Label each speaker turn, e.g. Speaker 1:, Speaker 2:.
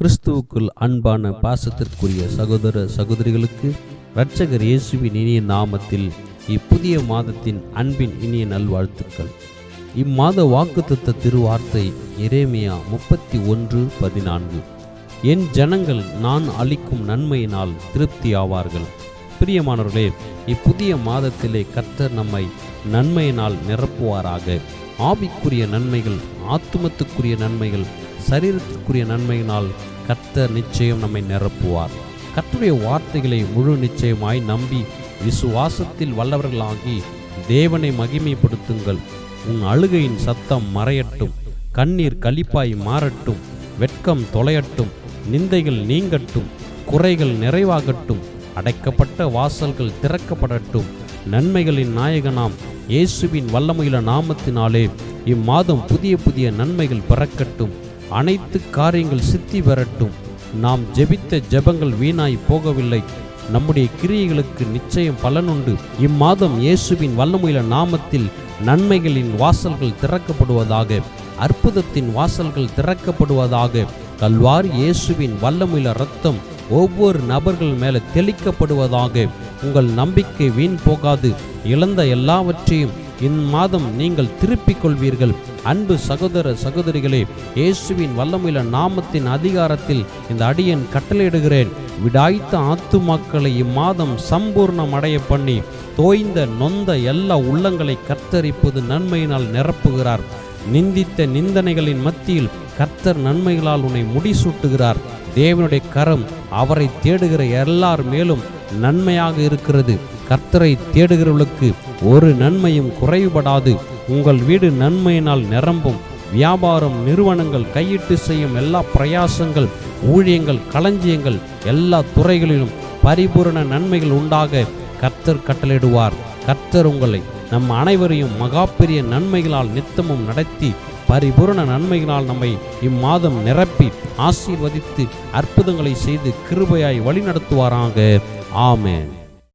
Speaker 1: கிறிஸ்துவுக்குள் அன்பான பாசத்திற்குரிய சகோதர சகோதரிகளுக்கு இரட்சகர் இயேசுவின் இனிய நாமத்தில் இப்புதிய மாதத்தின் அன்பின் இனிய நல்வாழ்த்துக்கள். இம்மாத வாக்குத்தத்த திருவார்த்தை இரேமியா முப்பத்தி ஒன்று பதினான்கு. என் ஜனங்கள் நான் அளிக்கும் நன்மையினால் திருப்தி ஆவார்கள். பிரியமானவர்களே இப்புதிய மாதத்திலே கர்த்தர் நம்மை நன்மையினால் நிரப்புவாராக. ஆவிக்குரிய நன்மைகள் ஆத்துமத்துக்குரிய நன்மைகள் சரீரத்துக்குரிய நன்மையினால் கர்த்தர் நிச்சயம் நம்மை நிரப்புவார். கர்த்தருடைய வார்த்தைகளை முழு நிச்சயமாய் நம்பி விசுவாசத்தில் வல்லவர்களாகி தேவனை மகிமைப்படுத்துங்கள். உன் அழுகையின் சத்தம் மறையட்டும். கண்ணீர் கழிப்பாய் மாறட்டும். வெட்கம் தொலையட்டும். நிந்தைகள் நீங்கட்டும். குறைகள் நிறைவாகட்டும். அடைக்கப்பட்ட வாசல்கள் திறக்கப்படட்டும். நன்மைகளின் நாயகனாம் இயேசுவின் வல்லமையில நாமத்தினாலே இம்மாதம் புதிய புதிய நன்மைகள் பிறக்கட்டும். அனைத்து காரியங்கள் சித்தி வரட்டும். நாம் ஜெபித்த ஜெபங்கள் வீணாய் போகவில்லை. நம்முடைய கிரியைகளுக்கு நிச்சயம் பலனுண்டு. இம்மாதம் இயேசுவின் வல்லமுயில நாமத்தில் நன்மைகளின் வாசல்கள் திறக்கப்படுவதாக அற்புதத்தின் வாசல்கள் திறக்கப்படுவதாக கல்வார் இயேசுவின் வல்லமுயில ரத்தம் ஒவ்வொரு நபர்கள் மேலே தெளிக்கப்படுவதாக உங்கள் நம்பிக்கை வீண் போகாது. இழந்த எல்லாவற்றையும் இம்மாதம் நீங்கள் திருப்பிக் கொள்வீர்கள். அன்பு சகோதர சகோதரிகளே இயேசுவின் வல்லமையில நாமத்தின் அதிகாரத்தில் இந்த அடியன் கட்டளையிடுகிறேன். விடாய்த்த ஆத்துமாக்களை இம்மாதம் சம்பூர்ணம் அடைய பண்ணி தோய்ந்த நொந்த எல்லா உள்ளங்களை கத்தரிப்பது நன்மையினால் நிரப்புகிறார். நிந்தித்த நிந்தனைகளின் மத்தியில் கர்த்தர் நன்மைகளால் உன்னை முடிசூட்டுகிறார். தேவனுடைய கரம் அவரை தேடுகிற எல்லார் மேலும் நன்மையாக இருக்கிறது. கர்த்தரை தேடுகிறவர்களுக்கு ஒரு நன்மையும் குறைவுபடாது. உங்கள் வீடு நன்மையினால் நிரம்பும். வியாபாரம் நிறுவனங்கள் கையிட்டு செய்யும் எல்லா பிரயாசங்கள் ஊழியங்கள் களஞ்சியங்கள் எல்லா துறைகளிலும் பரிபூரண நன்மைகள் உண்டாக கர்த்தர் கட்டளையிடுவார். கர்த்தர் உங்களை நம் அனைவரையும் மகா பெரிய நன்மைகளால் நித்தமும் நடத்தி பரிபூரண நன்மைகளால் நம்மை இம்மாதம் நிரப்பி ஆசீர்வதித்து அற்புதங்களை செய்து கிருபையாய் வழிநடத்துவாராங்க ஆமேன்.